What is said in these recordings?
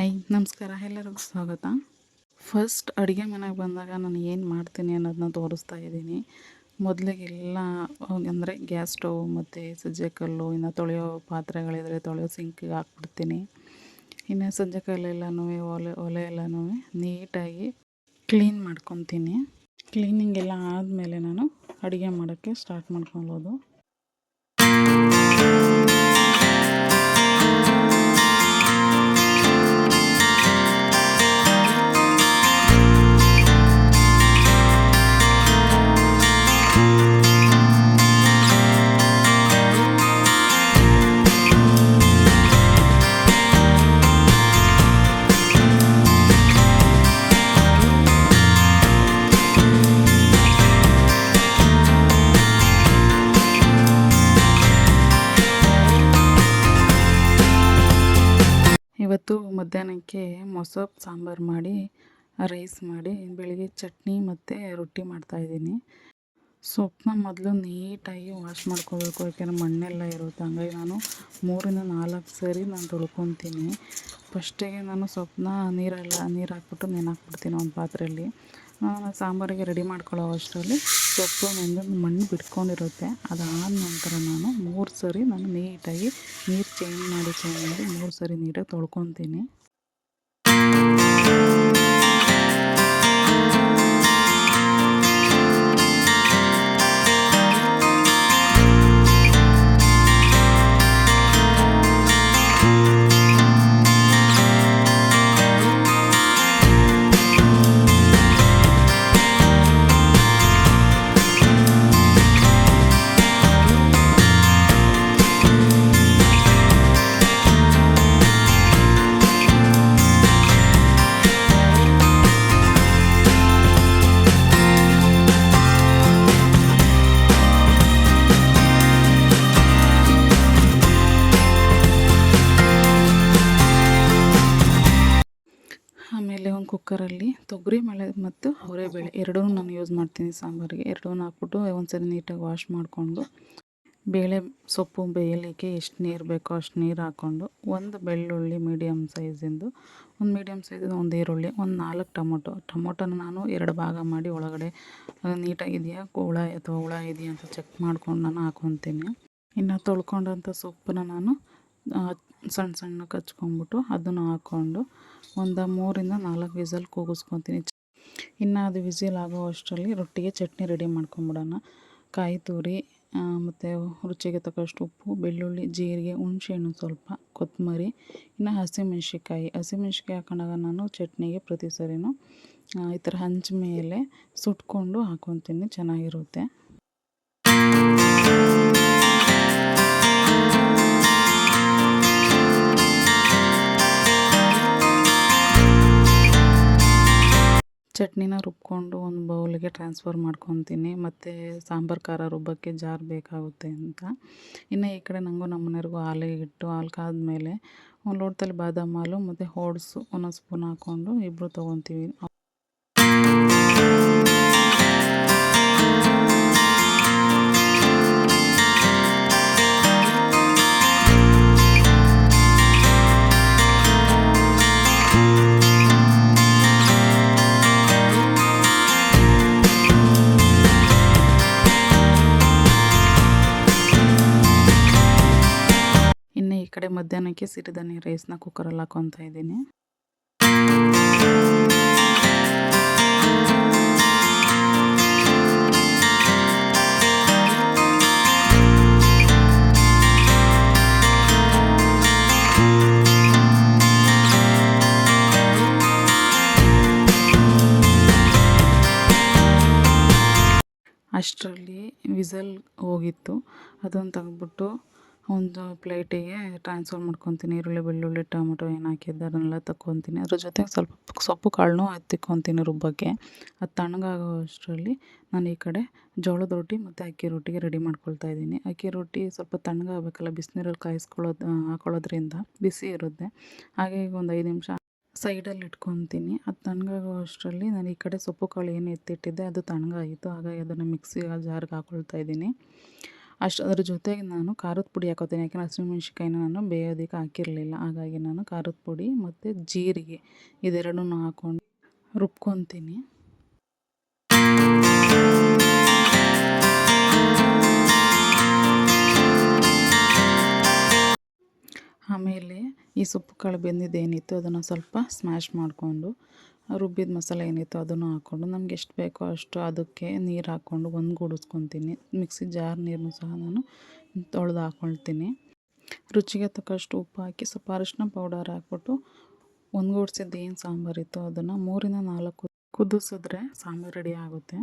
Hi, ನಮಸ್ಕಾರ, ಎಲ್ಲರಿಗೂ ಸ್ವಾಗತ. ಫಸ್ಟ್ ಅಡುಗೆ ಮನೆಗೆ ಬಂದಾಗ ನಾನು ಏನು ಮಾಡ್ತೀನಿ ಅನ್ನೋದನ್ನ ತೋರಿಸ್ತಾ ಇದ್ದೀನಿ. ಮೊದಲಿಗೆಲ್ಲ, ಅಂದರೆ ಗ್ಯಾಸ್ ಸ್ಟವ್ ಮತ್ತು ಸಜ್ಜೆ ಕಲ್ಲು, ಇನ್ನು ತೊಳೆಯೋ ಪಾತ್ರೆಗಳಿದ್ರೆ ತೊಳೆಯೋ ಸಿಂಕಿಗೆ ಹಾಕ್ಬಿಡ್ತೀನಿ. ಇನ್ನು ಸಜ್ಜೆ ಕಲ್ಲೆಲ್ಲನೂ, ಒಲೆ ಒಲೆ ಎಲ್ಲನೂ ನೀಟಾಗಿ ಕ್ಲೀನ್ ಮಾಡ್ಕೊತೀನಿ. ಕ್ಲೀನಿಂಗ್ ಎಲ್ಲ ಆದಮೇಲೆ ನಾನು ಅಡುಗೆ ಮಾಡೋಕ್ಕೆ ಸ್ಟಾರ್ಟ್ ಮಾಡ್ಕೊಬೋದು ಮಧ್ಯಾಹ್ನಕ್ಕೆ ಮೊಸರು ಸಾಂಬಾರು ಮಾಡಿ ರೈಸ್ ಮಾಡಿ, ಬೆಳಿಗ್ಗೆ ಚಟ್ನಿ ಮತ್ತು ರೊಟ್ಟಿ ಮಾಡ್ತಾಯಿದ್ದೀನಿ ಸೊಪ್ಪನ್ನ ಮೊದಲು ನೀಟಾಗಿ ವಾಶ್ ಮಾಡ್ಕೋಬೇಕು, ಯಾಕೆಂದರೆ ಮಣ್ಣೆಲ್ಲ ಇರುತ್ತೆ. ಹಂಗಾಗಿ ನಾನು ಮೂರಿಂದ ನಾಲ್ಕು ಸರಿ ನಾನು ತೊಳ್ಕೊತೀನಿ. ಫಸ್ಟಿಗೆ ನಾನು ಸೊಪ್ಪನ್ನ ನೀರೆಲ್ಲ, ನೀರು ಹಾಕ್ಬಿಟ್ಟು ನೆನೆ ಒಂದು ಪಾತ್ರೆಯಲ್ಲಿ. ಸಾಂಬಾರಿಗೆ ರೆಡಿ ಮಾಡ್ಕೊಳ್ಳೋ ಅಷ್ಟರಲ್ಲಿ ಸೊಪ್ಪು ನೆಂದು ಮಣ್ಣು ಬಿಟ್ಕೊಂಡಿರುತ್ತೆ. ಅದಾದ ನಂತರ ನಾನು ಮೂರು ಸರಿ ನಾನು ನೀಟಾಗಿ ನೀರು ಚೇಂಜ್ ಮಾಡಿ ಚೇಂಜ್ ಮಾಡಿ ಮೂರು ಸರಿ ನೀಟಾಗಿ ತೊಳ್ಕೊತೀನಿ. ಕುಕ್ಕರಲ್ಲಿ ತೊಗರಿಬೇಳೆ ಮತ್ತು ಅವರೆಬೇಳೆ ಎರಡೂ ನಾನು ಯೂಸ್ ಮಾಡ್ತೀನಿ ಸಾಂಬಾರಿಗೆ. ಎರಡೂ ಹಾಕ್ಬಿಟ್ಟು ಒಂದ್ಸರಿ ನೀಟಾಗಿ ವಾಶ್ ಮಾಡಿಕೊಂಡು ಬೇಳೆ ಸೊಪ್ಪು, ಬೇಯಲಿಕ್ಕೆ ಎಷ್ಟು ನೀರು ಬೇಕೋ ಅಷ್ಟು ನೀರು ಹಾಕ್ಕೊಂಡು ಒಂದು ಬೆಳ್ಳುಳ್ಳಿ ಮೀಡಿಯಮ್ ಸೈಜಿಂದು ಒಂದು ಮೀಡಿಯಮ್ ಸೈಜಿಂದು ಒಂದು ಈರುಳ್ಳಿ, ಒಂದು ನಾಲ್ಕು ಟೊಮೊಟೊ. ಟೊಮೊಟೊನ ನಾನು ಎರಡು ಭಾಗ ಮಾಡಿ ಒಳಗಡೆ ನೀಟಾಗಿದೆಯಾ ಹುಳ ಅಥವಾ ಹುಳ ಇದೆಯಾ ಅಂತ ಚೆಕ್ ಮಾಡ್ಕೊಂಡು ನಾನು ಹಾಕ್ಕೊತೀನಿ ಇನ್ನು ತೊಳ್ಕೊಂಡಂಥ ಸೊಪ್ಪನ್ನ ನಾನು ಸಣ್ಣ ಸಣ್ಣ ಕಚ್ಕೊಂಡ್ಬಿಟ್ಟು ಅದನ್ನು ಹಾಕ್ಕೊಂಡು ಒಂದು ಮೂರಿಂದ ನಾಲ್ಕು ವಿಸಲ್ ಕೂಗಿಸ್ಕೊತೀನಿ. ಇನ್ನು ಅದು ವಿಸಿಲ್ ಆಗೋ ಅಷ್ಟರಲ್ಲಿ ರೊಟ್ಟಿಗೆ ಚಟ್ನಿ ರೆಡಿ ಮಾಡ್ಕೊಂಬಿಡೋಣ. ಕಾಯಿ ತುರಿ ಮತ್ತು ರುಚಿಗೆ ತಕ್ಕಷ್ಟು ಉಪ್ಪು, ಬೆಳ್ಳುಳ್ಳಿ, ಜೀರಿಗೆ, ಹುಣಸೆಹಣ್ಣು ಸ್ವಲ್ಪ, ಕೊತ್ತಂಬರಿ, ಇನ್ನು ಹಸಿಮೆಣ್ಸಿಕಾಯಿ ಹಸಿಮೆಣ್ಸಿಕಾಯಿ ಹಾಕೊಂಡಾಗ ನಾನು ಚಟ್ನಿಗೆ ಪ್ರತಿ ಸರಿನೂ ಈ ಥರ ಹಂಚ ಮೇಲೆ ಸುಟ್ಕೊಂಡು ಹಾಕ್ಕೊತೀನಿ ಚೆನ್ನಾಗಿರುತ್ತೆ. ಚಟ್ನಿನ ರುಬ್ಕೊಂಡು ಒಂದು ಬೌಲ್ಗೆ ಟ್ರಾನ್ಸ್ಫರ್ ಮಾಡ್ಕೊತೀನಿ. ಮತ್ತು ಸಾಂಬಾರು ಖಾರ ರುಬ್ಬಕ್ಕೆ ಜಾರ್ ಬೇಕಾಗುತ್ತೆ ಅಂತ. ಇನ್ನು ಈ ಕಡೆ ನನಗೂ ನಮ್ಮ ಮನೆಯವ್ರಿಗೂ ಹಾಲಿಗೆ ಇಟ್ಟು ಹಾಲು ಕಾದ್ಮೇಲೆ ಒಂದು ಲೋಟದಲ್ಲಿ ಬಾದಾಮಿ ಹಾಲು ಮತ್ತು ಓಟ್ಸು ಒಂದೊಂದು ಸ್ಪೂನ್ ಹಾಕ್ಕೊಂಡು ಇಬ್ಬರು ತೊಗೊತೀವಿ ಕಡೆ ಮಧ್ಯಾಹ್ನಕ್ಕೆ ಸಿರಿಧಾನ್ಯ ರೈಸ್ನ ಕುಕ್ಕರಲ್ಲಿ ಹಾಕೊತಾ ಇದ್ದೀನಿ. ಅಷ್ಟರಲ್ಲಿ ವಿಸಲ್ ಹೋಗಿತ್ತು. ಅದನ್ನು ತೆಗೆದ್ಬಿಟ್ಟು ಒಂದು ಪ್ಲೇಟಿಗೆ ಟ್ರಾನ್ಸ್ಫರ್ ಮಾಡ್ಕೊತೀನಿ, ಈರುಳ್ಳಿ, ಬೆಳ್ಳುಳ್ಳಿ, ಟೊಮೊಟೊ ಏನು ಹಾಕಿದ್ದೆ ಅದನ್ನೆಲ್ಲ ತಗೊತೀನಿ ಅದ್ರ ಜೊತೆಗೆ ಸ್ವಲ್ಪ ಸೊಪ್ಪು, ಕಾಳನ್ನೂ ಎತ್ತಿಕೊತೀನಿ ರುಬ್ಬಕ್ಕೆ. ಅದು ತಣ್ಣಗಾಗೋ ಅಷ್ಟರಲ್ಲಿ ನಾನು ಈ ಕಡೆ ಜೋಳದ ರೊಟ್ಟಿ ಮತ್ತು ಅಕ್ಕಿ ರೊಟ್ಟಿಗೆ ರೆಡಿ ಮಾಡ್ಕೊಳ್ತಾ ಇದ್ದೀನಿ. ಅಕ್ಕಿ ರೊಟ್ಟಿ ಸ್ವಲ್ಪ ತಣ್ಣಗಾಗಬೇಕಲ್ಲ, ಬಿಸಿನೀರಲ್ಲಿ ಕಾಯಿಸ್ಕೊಳ್ಳೋದು ಹಾಕೊಳ್ಳೋದ್ರಿಂದ ಬಿಸಿ ಇರುತ್ತೆ. ಹಾಗೆ ಈಗ ಒಂದು ಐದು ನಿಮಿಷ ಸೈಡಲ್ಲಿ ಇಟ್ಕೊತೀನಿ. ಅದು ತಣ್ಣಗಾಗೋ ಅಷ್ಟರಲ್ಲಿ ನಾನು ಈ ಕಡೆ ಸೊಪ್ಪು, ಕಾಳು ಏನು ಎತ್ತಿಟ್ಟಿದ್ದೆ ಅದು ತಣ್ಣಗಾಯಿತು. ಹಾಗಾಗಿ ಅದನ್ನು ಮಿಕ್ಸಿ ಜಾರ್ಗೆ ಹಾಕ್ಕೊಳ್ತಾ ಇದ್ದೀನಿ. ಅಷ್ಟು ಅದ್ರ ಜೊತೆಗೆ ನಾನು ಖಾರದ ಪುಡಿ ಹಾಕೋತೀನಿ. ಯಾಕೆಂದರೆ ಹಸಿಮೆಣ್ಸಿಕಾಯಿನ ನಾನು ಬೇಯೋದಕ್ಕೆ ಹಾಕಿರಲಿಲ್ಲ. ಹಾಗಾಗಿ ನಾನು ಖಾರದ ಪುಡಿ ಮತ್ತು ಜೀರಿಗೆ ಇದೆರಡನ್ನೂ ಹಾಕ್ಕೊಂಡು ರುಬ್ಕೊತೀನಿ. ಆಮೇಲೆ ಈ ಸೊಪ್ಪು ಕಾಳು ಬೆಂದಿದ್ದೇನಿತ್ತು ಅದನ್ನು ಸ್ವಲ್ಪ ಸ್ಮ್ಯಾಶ್ ಮಾಡಿಕೊಂಡು ರುಬ್ಬಿದ ಮಸಾಲೆ ಏನಿತ್ತು ಅದನ್ನು ಹಾಕ್ಕೊಂಡು ನಮ್ಗೆ ಎಷ್ಟು ಬೇಕೋ ಅಷ್ಟು ಅದಕ್ಕೆ ನೀರು ಹಾಕ್ಕೊಂಡು ಒಂದು ಗೂಡಿಸ್ಕೊತೀನಿ. ಮಿಕ್ಸಿ ಜಾರ್ ನೀರನ್ನು ಸಹ ನಾನು ತೊಳೆದು ಹಾಕ್ಕೊಳ್ತೀನಿ ರುಚಿಗೆ ತಕ್ಕಷ್ಟು ಉಪ್ಪು ಹಾಕಿ ಸ್ವಲ್ಪ ಅರಿಶಿನ ಪೌಡರ್ ಹಾಕ್ಬಿಟ್ಟು ಒಂದುಗೂಡ್ಸಿದ್ದು ಏನು ಸಾಂಬಾರಿತ್ತು ಅದನ್ನು ಮೂರಿಂದ ನಾಲ್ಕು ಕುದಿಸಿದ್ರೆ ಸಾಂಬಾರು ರೆಡಿ ಆಗುತ್ತೆ.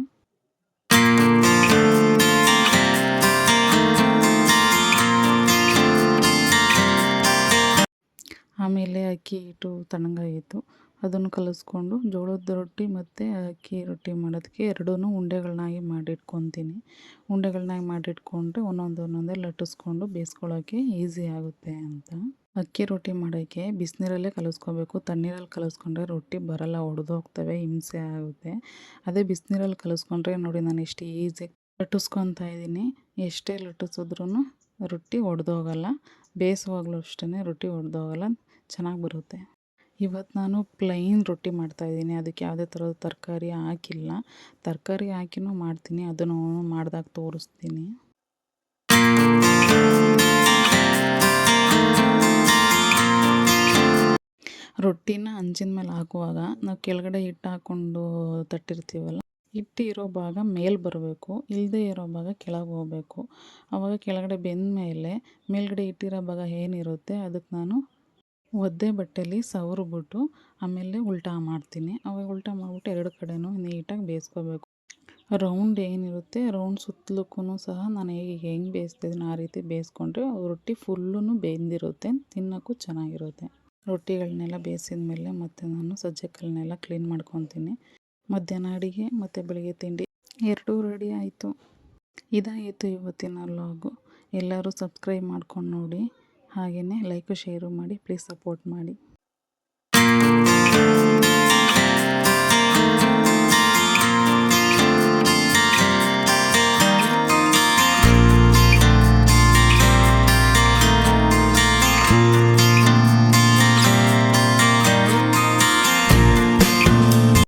ಆಮೇಲೆ ಅಕ್ಕಿ ಹಿಟ್ಟು ತಣ್ಣಗಾಗಿತ್ತು. ಅದನ್ನು ಕಲಿಸ್ಕೊಂಡು ಜೋಳದ ರೊಟ್ಟಿ ಮತ್ತು ಅಕ್ಕಿ ರೊಟ್ಟಿ ಮಾಡೋದಕ್ಕೆ ಎರಡೂ ಉಂಡೆಗಳನ್ನಾಗಿ ಮಾಡಿಟ್ಕೊತೀನಿ. ಉಂಡೆಗಳನ್ನಾಗಿ ಮಾಡಿಟ್ಕೊಂಡ್ರೆ ಒಂದೊಂದು ಒಂದೊಂದೇ ಲಟ್ಟಿಸ್ಕೊಂಡು ಬೇಯಿಸ್ಕೊಳ್ಳೋಕ್ಕೆ ಈಸಿ ಆಗುತ್ತೆ ಅಂತ. ಅಕ್ಕಿ ರೊಟ್ಟಿ ಮಾಡೋಕ್ಕೆ ಬಿಸಿನೀರಲ್ಲೇ ಕಲಿಸ್ಕೋಬೇಕು. ತಣ್ಣೀರಲ್ಲಿ ಕಲಸ್ಕೊಂಡ್ರೆ ರೊಟ್ಟಿ ಬರಲ್ಲ ಒಡೆದೋಗ್ತವೆ ಹಿಂಸೆ ಆಗುತ್ತೆ. ಅದೇ ಬಿಸಿನೀರಲ್ಲಿ ಕಲಸ್ಕೊಂಡ್ರೆ ನೋಡಿ ನಾನು ಎಷ್ಟು ಈಸಿ ಲಟ್ಟಿಸ್ಕೊತಾ ಇದ್ದೀನಿ. ಎಷ್ಟೇ ಲಟ್ಟಿಸಿದ್ರೂ ರೊಟ್ಟಿ ಒಡೆದೋಗಲ್ಲ ಬೇಯಿಸುವಾಗಲೂ ಅಷ್ಟೇ ರೊಟ್ಟಿ ಒಡೆದೋಗಲ್ಲ ಚೆನ್ನಾಗಿ ಬರುತ್ತೆ. ಇವತ್ತು ನಾನು ಪ್ಲೈನ್ ರೊಟ್ಟಿ ಮಾಡ್ತಾಯಿದ್ದೀನಿ ಅದಕ್ಕೆ ಯಾವುದೇ ಥರದ ತರಕಾರಿ ಹಾಕಿಲ್ಲ. ತರಕಾರಿ ಹಾಕಿನೂ ಮಾಡ್ತೀನಿ. ಅದನ್ನು ಮಾಡಿದಾಗ ತೋರಿಸ್ತೀನಿ. ರೊಟ್ಟಿನ ಅಂಜಿನ ಮೇಲೆ ಹಾಕುವಾಗ ನಾವು ಕೆಳಗಡೆ ಹಿಟ್ಟು ಹಾಕ್ಕೊಂಡು ತಟ್ಟಿರ್ತೀವಲ್ಲ, ಹಿಟ್ಟು ಇರೋ ಭಾಗ ಮೇಲೆ ಬರಬೇಕು. ಇಲ್ಲದೇ ಇರೋ ಭಾಗ ಕೆಳಗೆ ಹೋಗಬೇಕು. ಆವಾಗ ಕೆಳಗಡೆ ಬೆಂದ ಮೇಲೆ ಮೇಲ್ಗಡೆ ಇಟ್ಟಿರೋ ಭಾಗ ಏನಿರುತ್ತೆ, ಅದಕ್ಕೆ ನಾನು ಒದ್ದೆ ಬಟ್ಟೆಲಿ ಸವರ್ಬಿಟ್ಟು ಆಮೇಲೆ ಉಲ್ಟಾ ಮಾಡ್ತೀನಿ. ಅವಾಗ ಉಲ್ಟಾ ಮಾಡಿಬಿಟ್ಟು ಎರಡು ಕಡೆನೂ ನೀಟಾಗಿ ಬೇಯಿಸ್ಕೋಬೇಕು. ರೌಂಡ್ ಏನಿರುತ್ತೆ, ರೌಂಡ್ ಸುತ್ತಲಕ್ಕೂ ಸಹ ನಾನು ಹೇಗೆ ಹೆಂಗೆ ಬೇಯಿಸ್ತಿದ್ದೀನಿ ಆ ರೀತಿ ಬೇಯಿಸ್ಕೊಂಡ್ರೆ ರೊಟ್ಟಿ ಫುಲ್ಲೂ ಬೆಂದಿರುತ್ತೆ, ತಿನ್ನೋಕ್ಕೂ ಚೆನ್ನಾಗಿರುತ್ತೆ. ರೊಟ್ಟಿಗಳನ್ನೆಲ್ಲ ಬೇಯಿಸಿದ ಮೇಲೆ ಮತ್ತೆ ನಾನು ಸಜ್ಜೆ ಕಲ್ಲನ್ನೆಲ್ಲ ಕ್ಲೀನ್ ಮಾಡ್ಕೊತೀನಿ. ಮಧ್ಯಾಹ್ನ ಅಡುಗೆ ಮತ್ತು ಬೆಳಗ್ಗೆ ತಿಂಡಿ ಎರಡೂ ರೆಡಿ ಆಯಿತು. ಇದಾಯಿತು ಇವತ್ತಿನ ಲಾಗು. ಎಲ್ಲರೂ ಸಬ್ಸ್ಕ್ರೈಬ್ ಮಾಡ್ಕೊಂಡು ನೋಡಿ. ಹಾಗೆಯೇ ಲೈಕು ಶೇರು ಮಾಡಿ ಪ್ಲೀಸ್ ಸಪೋರ್ಟ್ ಮಾಡಿ.